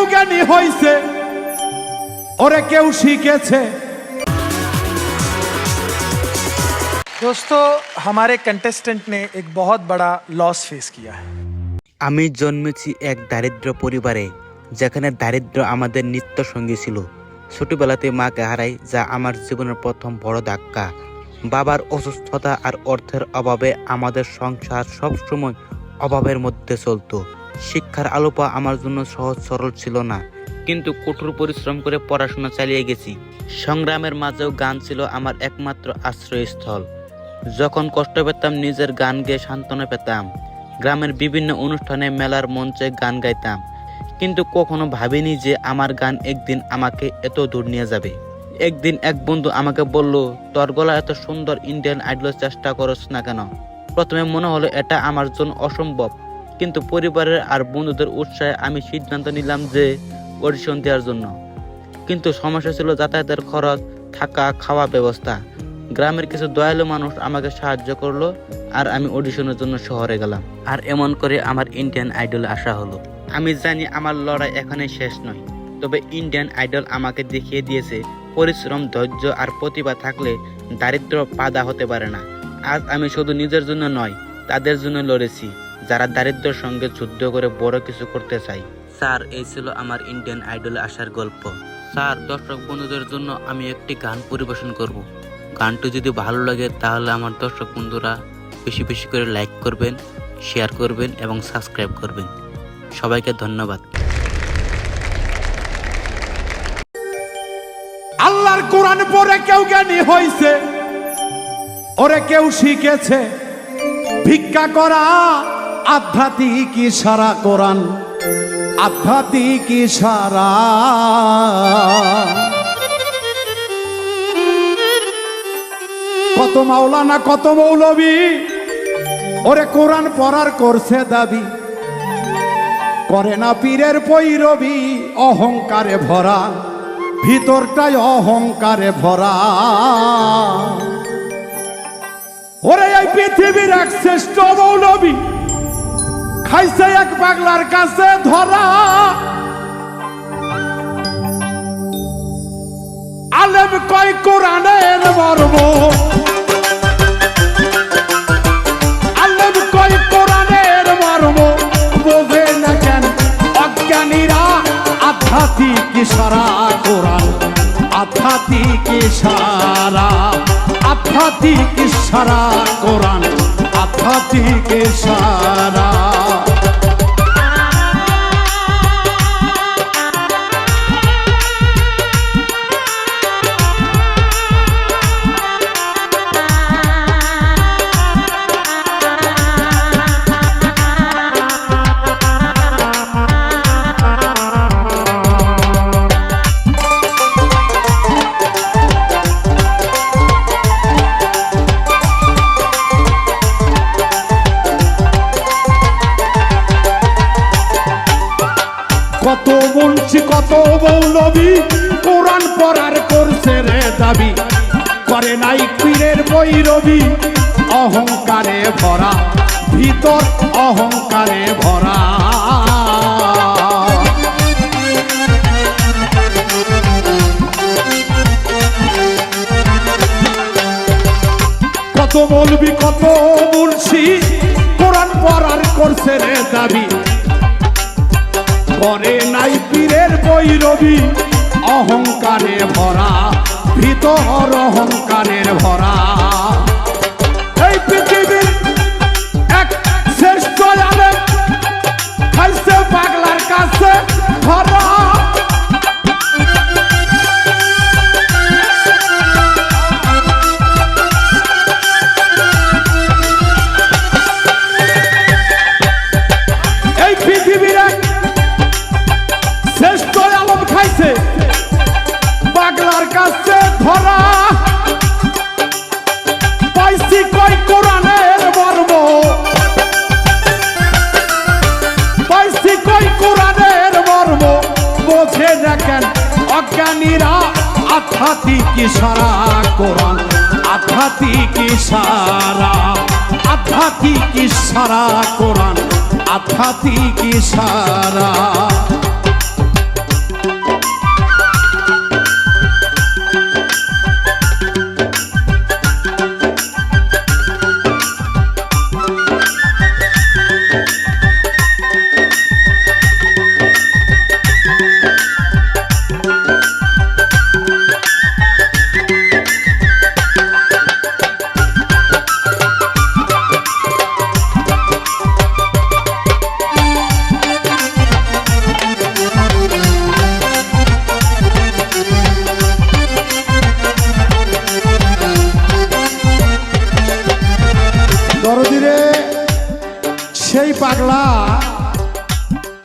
কেউ জ্ঞানী হইছে ওরে কেউ শিখেছে दोस्तों हमारे कंटेस्टेंट ने एक बहुत बड़ा लॉस फेस किया है আমি জন্মেছি এক দারিদ্র পরিবারে যেখানে দারিদ্র আমাদের নিত্য সঙ্গী ছিল ছোটবেলাতে মাকে হারাই যা আমার জীবনের প্রথম বড় ধাক্কা বাবার অসুস্থতা আর অর্থের অভাবে আমাদের সংসার সবসময় অভাবের মধ্যে চলতো শিক্ষার আলো পাওয়া আমার জন্য সহজ সরল ছিল না। কিন্তু কঠোর পরিশ্রম করে পড়াশোনা চালিয়ে গেছি। সংগ্রামের মাঝেও গান ছিল আমার একমাত্র আশ্রয়স্থল। যখন কষ্ট পেতাম, নিজের গান গেয়ে সান্ত্বনা পেতাম। গ্রামের বিভিন্ন অনুষ্ঠানে, মেলার মঞ্চে গান গাইতাম। কিন্তু কখনো ভাবিনি যে আমার গান একদিন আমাকে এত দূর নিয়ে যাবে। একদিন এক বন্ধু আমাকে বলল, তোর গলা এত সুন্দর ইন্ডিয়ান আইডলের চেষ্টা করছ না কেন? প্রথমে মনে হলো এটা আমার জন্য অসম্ভব। কিন্তু পরিবারের আর বন্ধুদের উৎসাহে আমি সিদ্ধান্ত নিলাম যে অডিশন দেওয়ার জন্য। কিন্তু সমস্যা ছিল যাতায়াতের খরচ, থাকা, খাওয়া ব্যবস্থা। গ্রামের কিছু দয়ালু মানুষ আমাকে সাহায্য করল আর আমি অডিশনের জন্য শহরে গেলাম। আর এমন করে আমার ইন্ডিয়ান আইডল আসা হলো। আমি জানি আমার লড়াই এখানে শেষ নয়, তবে ইন্ডিয়ান আইডল আমাকে দেখিয়ে দিয়েছে, পরিশ্রম, ধৈর্য আর প্রতিভা থাকলে দারিদ্র বাধা হতে পারে না। আজ আমি শুধু নিজের জন্য নয়, তাদের জন্য লড়েছি। যারা দারিদ্রের সঙ্গে যুদ্ধ করে বড় কিছু করতে চাই স্যার এই ছিল আমার ইন্ডিয়ান আইডলে আসার গল্প। স্যার দর্শক বন্ধুদের জন্য আমি একটি গান পরিবেশন করব। গানটি যদি ভালো লাগে তাহলে আমার দর্শক বন্ধুরা বেশি বেশি করে লাইক করবেন শেয়ার করবেন এবং সাবস্ক্রাইব করবেন। সবাইকে ধন্যবাদ। আল্লাহর কোরআন পরে কেউ জ্ঞানী হয়েছে ওরে কেউ শিখেছে। ভিক্ষা করা আধ্যাত্মিক সারা কোরআন, আধ্যাত্মিক সারা কত মাওলানা, কত মৌলবী, ওরে কোরআন পড়ার করছে দাবি। করে না পীরের পৈরবী, অহংকারে ভরা। ভিতরটাই অহংকারে ভরা। ওরে এই পৃথিবীর এক শ্রেষ্ঠ মৌলবী খাইছে এক পাগলার কাছে ধরা। আলেম কয় কোরআনের মর্ম। আলেম কয় কোরআনের মর্ম। বোঝে না কেন অজ্ঞানীরা আধ্যাত্মিক সারা কোরআন আধ্যাত্মিক সারা আধ্যাত্মিক সারা কোরআন আধ্যাত্মিক সারা বলছি, কত মৌলবী? কোরআন পড়ার করছে রে দাবি। করে নাই পীরের বৈরবী অহংকারে ভরা, ভিতর অহংকারে ভরা। কত বলবি কত বলছি কোরআন পড়ার করছে রে দাবি। করে নাই পীরের বৈরবী। অহংকারে ভরা, ভিতর অহংকারের ভরা। এই পৃথিবীর এক শ্রেষ্ঠ খাইছে পাগলার কাছে আধ্যাত্মিক সারা কোরআন আধ্যাত্মিক সারা আধ্যাত্মিক সারা কোরআন আধ্যাত্মিক সারা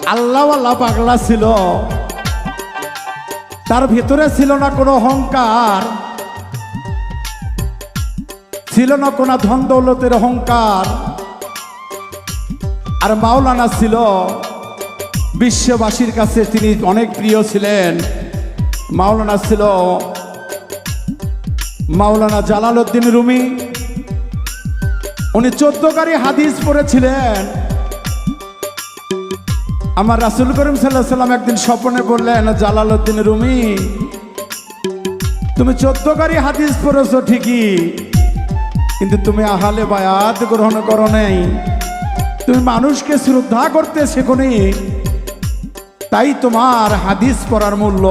আল্লাহ পাগলা ছিল। তার ভিতরে ছিল না কোনো অহংকার। ছিল না কোনো ধন দৌলতের অহংকার। আর মাওলানা ছিল। বিশ্ববাসীর কাছে তিনি অনেক প্রিয় ছিলেন। মাওলানা ছিল মাওলানা জালালউদ্দিন রুমি। উনি চোদ্দকারী হাদিস পড়েছিলেন। আমার রাসুল করিম সাল্লাহ সাল্লাম একদিন স্বপ্নে বললেন, জালালউদ্দিন রুমি, তুমি চোদ্দকারী হাদিস পড়েছো ঠিকই, কিন্তু তুমি আহালে বায়াত গ্রহণ করো নাই। তুমি মানুষকে শ্রদ্ধা করতে শেখনি, তাই তোমার হাদিস পড়ার মূল্য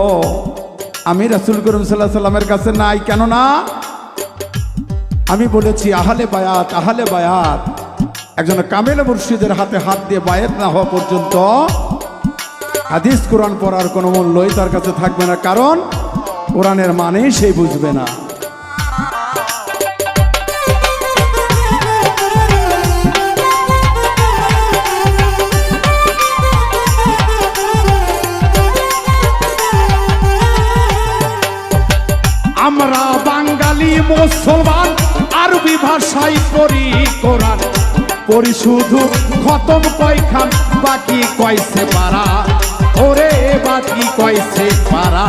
আমি রাসুল করিম সাল্লাহ সাল্লামের কাছে নাই। কেননা, আমি বলেছি, আহালে বায়াত আহালে বায়াত। একজন কামেল মুর্শিদের হাতে হাত দিয়ে বায়াত না হওয়া পর্যন্ত হাদিস কোরআন পড়ার কোনো মূল্যই তার কাছে থাকবে না, কারণ কোরআনের মানেই সেই বুঝবে না। আমরা বাঙালি মুসলমান, আরবি ভাষায় পড়ি কোরআন। পড়ি শুধু খতম কয়খান, বাকি কয়সে পারা ওরে, বাকি কয়সে পারা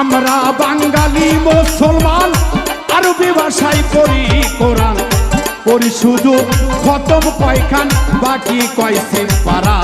আমরা বাঙালি, মুসলমান, আরবি ভাষায় পড়ি কোরআন। পড়ি শুধু খতম কয়খান, বাকি কয়সে পারা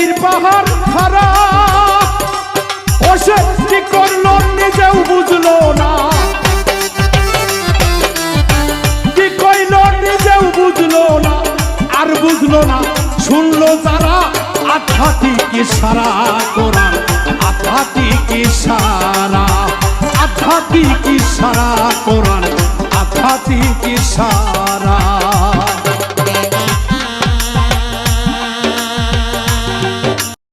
নেকির পাহাড় খারা ও সে কি করল নিজেও বুঝলো না। কি কইলো নিজেও বুঝলো না। আর বুঝলো না, শুনলো যারা, আধ্যাত্মিক সারা কোরআন আধ্যাত্মিক সারা আধ্যাত্মিক সারা কোরআন আধ্যাত্মিক সারা